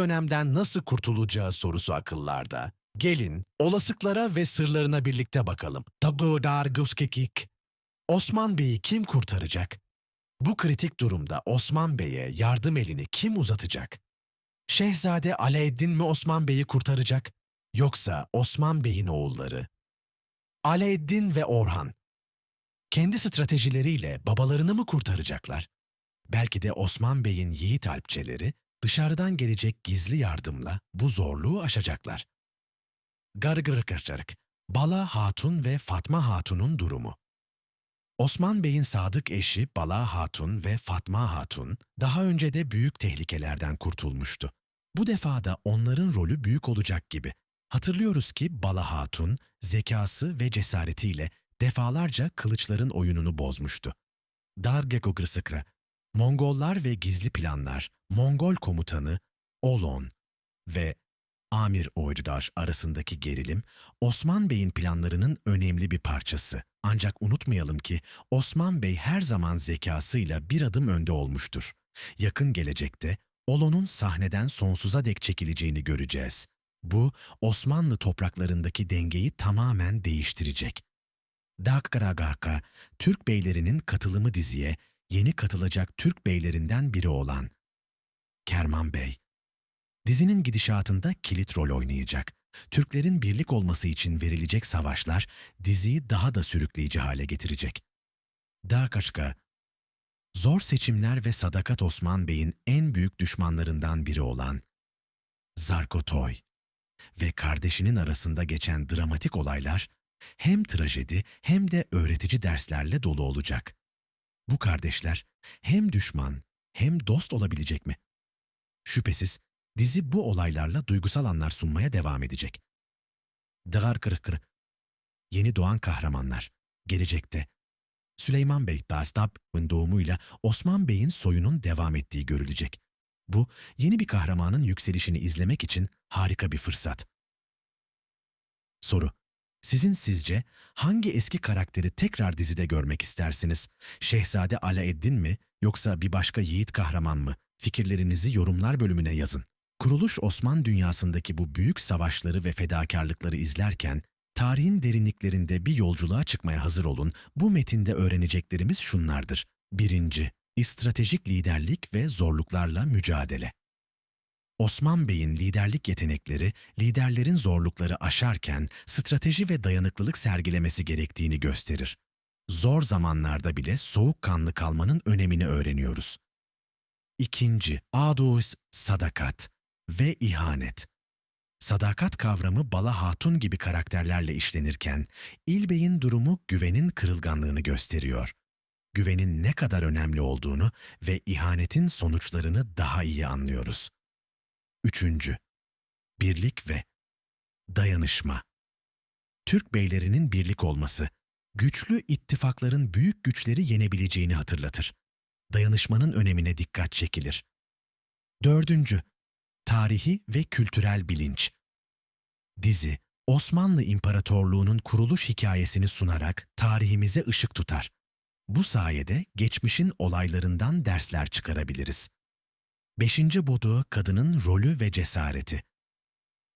dönemden nasıl kurtulacağı sorusu akıllarda. Gelin olasılıklara ve sırlarına birlikte bakalım. Dagudar Guskekik. Osman Bey'i kim kurtaracak? Bu kritik durumda Osman Bey'e yardım elini kim uzatacak? Şehzade Alaaddin mi Osman Bey'i kurtaracak? Yoksa Osman Bey'in oğulları? Alaaddin ve Orhan. Kendi stratejileriyle babalarını mı kurtaracaklar? Belki de Osman Bey'in yiğit alpçeleri dışarıdan gelecek gizli yardımla bu zorluğu aşacaklar. Gargırkırçarık, Bala Hatun ve Fatma Hatun'un durumu. Osman Bey'in sadık eşi Bala Hatun ve Fatma Hatun daha önce de büyük tehlikelerden kurtulmuştu. Bu defa da onların rolü büyük olacak gibi. Hatırlıyoruz ki Bala Hatun zekası ve cesaretiyle defalarca kılıçların oyununu bozmuştu. Dargekogrsıkra, Mongollar ve gizli planlar, Mongol komutanı Olon ve Amir Ojdar arasındaki gerilim, Osman Bey'in planlarının önemli bir parçası. Ancak unutmayalım ki Osman Bey her zaman zekasıyla bir adım önde olmuştur. Yakın gelecekte Olon'un sahneden sonsuza dek çekileceğini göreceğiz. Bu, Osmanlı topraklarındaki dengeyi tamamen değiştirecek. Dakkaragaka, Türk beylerinin katılımı diziye yeni katılacak Türk beylerinden biri olan Kerman Bey. Dizinin gidişatında kilit rol oynayacak. Türklerin birlik olması için verilecek savaşlar diziyi daha da sürükleyici hale getirecek. Dağkaşka, zor seçimler ve Sadakat Osman Bey'in en büyük düşmanlarından biri olan Zarkotoy ve kardeşinin arasında geçen dramatik olaylar hem trajedi hem de öğretici derslerle dolu olacak. Bu kardeşler hem düşman hem dost olabilecek mi? Şüphesiz dizi bu olaylarla duygusal anlar sunmaya devam edecek. Dağar kırık kırık. Yeni doğan kahramanlar. Gelecekte. Süleyman Bey Bastab'ın doğumuyla Osman Bey'in soyunun devam ettiği görülecek. Bu, yeni bir kahramanın yükselişini izlemek için harika bir fırsat. Soru. Sizin sizce hangi eski karakteri tekrar dizide görmek istersiniz? Şehzade Alaeddin mi yoksa bir başka yiğit kahraman mı? Fikirlerinizi yorumlar bölümüne yazın. Kuruluş Osman dünyasındaki bu büyük savaşları ve fedakarlıkları izlerken tarihin derinliklerinde bir yolculuğa çıkmaya hazır olun. Bu metinde öğreneceklerimiz şunlardır. Birinci, stratejik liderlik ve zorluklarla mücadele. Osman Bey'in liderlik yetenekleri, liderlerin zorlukları aşarken strateji ve dayanıklılık sergilemesi gerektiğini gösterir. Zor zamanlarda bile soğukkanlı kalmanın önemini öğreniyoruz. İkinci, adus sadakat ve ihanet. Sadakat kavramı Bala Hatun gibi karakterlerle işlenirken, İlbey'in durumu güvenin kırılganlığını gösteriyor. Güvenin ne kadar önemli olduğunu ve ihanetin sonuçlarını daha iyi anlıyoruz. Üçüncü, birlik ve dayanışma. Türk beylerinin birlik olması, güçlü ittifakların büyük güçleri yenebileceğini hatırlatır. Dayanışmanın önemine dikkat çekilir. Dördüncü, tarihi ve kültürel bilinç. Dizi, Osmanlı İmparatorluğu'nun kuruluş hikayesini sunarak tarihimize ışık tutar. Bu sayede geçmişin olaylarından dersler çıkarabiliriz. Beşinci bodu kadının rolü ve cesareti.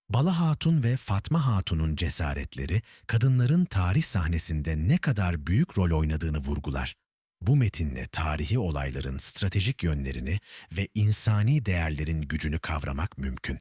Bala Hatun ve Fatma Hatun'un cesaretleri, kadınların tarih sahnesinde ne kadar büyük rol oynadığını vurgular. Bu metinle tarihi olayların stratejik yönlerini ve insani değerlerin gücünü kavramak mümkün.